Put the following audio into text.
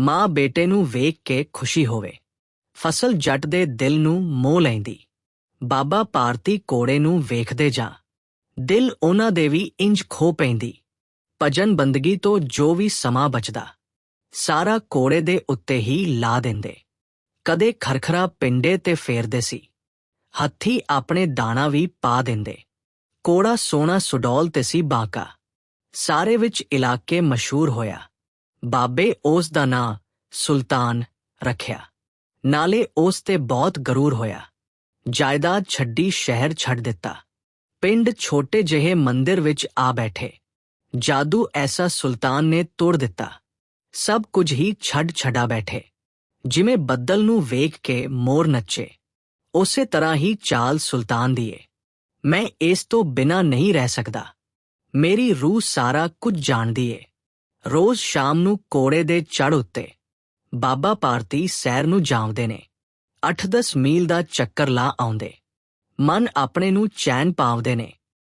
ਮਾਂ ਬੇਟੇ ਨੂੰ ਵੇਖ ਕੇ ਖੁਸ਼ੀ ਹੋਵੇ। ਫਸਲ ਜੱਟ ਦੇ ਦਿਲ ਨੂੰ ਮੋਹ ਲੈਂਦੀ। ਬਾਬਾ ਭਾਰਤੀ ਕੋੜੇ ਨੂੰ ਵੇਖਦੇ ਜਾਂ। ਦਿਲ ਉਹਨਾਂ ਦੇ ਵੀ ਇੰਜ ਖੋ ਪੈਂਦੀ। ਭਜਨ ਬੰਦਗੀ ਤੋਂ ਜੋ ਵੀ ਸਮਾਂ ਬਚਦਾ। ਸਾਰਾ ਕੋੜੇ ਦੇ ਉੱਤੇ ਹੀ ਲਾ ਦਿੰਦੇ। ਕਦੇ ਖਰਖਰਾ ਪਿੰਡੇ ਤੇ ਫੇਰਦੇ ਸੀ। ਹੱਥੀ ਆਪਣੇ ਦਾਣਾ ਵੀ ਪਾ ਦਿੰਦੇ। ਕੋੜਾ ਸੋਨਾ ਸੁਡੌਲ ਤੇ ਸੀ ਬਾਕਾ। ਸਾਰੇ ਵਿੱਚ ਇਲਾਕੇ ਮਸ਼ਹੂਰ ਹੋਇਆ। ਬਾਬੇ ਉਸ ਦਾ ਨਾਂ ਸੁਲਤਾਨ ਰੱਖਿਆ। ਨਾਲੇ ਉਸ ਤੇ ਬਹੁਤ ਗਰੂਰ ਹੋਇਆ। ਜਾਇਦਾਦ ਛੱਡੀ ਸ਼ਹਿਰ ਛੱਡ ਦਿੱਤਾ। ਪਿੰਡ ਛੋਟੇ ਜਿਹੇ ਮੰਦਿਰ ਵਿੱਚ ਆ ਬੈਠੇ। ਜਾਦੂ ਐਸਾ ਸੁਲਤਾਨ ਨੇ ਤੋੜ ਦਿੱਤਾ। ਸਭ ਕੁਝ ਹੀ ਛੱਡ ਛਡਾ ਬੈਠੇ। ਜਿਵੇਂ ਬੱਦਲ ਨੂੰ ਵੇਖ ਕੇ ਮੋਰ ਨੱਚੇ। ਉਸੇ ਤਰ੍ਹਾਂ ਹੀ ਚਾਲ ਸੁਲਤਾਨ ਦੀ ਏ। ਮੈਂ ਇਸ ਤੋਂ ਬਿਨਾ ਨਹੀਂ ਰਹਿ ਸਕਦਾ। ਮੇਰੀ ਰੂਹ ਸਾਰਾ ਕੁਝ ਜਾਣਦੀ ਏ। ਰੋਜ਼ ਸ਼ਾਮ ਨੂੰ ਕੋੜੇ ਦੇ ਚੜ ਉੱਤੇ ਬਾਬਾ ਭਾਰਤੀ ਸੈਰ ਨੂੰ ਜਾਂਵਦੇ ਨੇ। 8-10 ਮੀਲ ਦਾ ਚੱਕਰ ਲਾ ਆਉਂਦੇ। ਮਨ ਆਪਣੇ ਨੂੰ ਚੈਨ ਪਾਵਦੇ ਨੇ।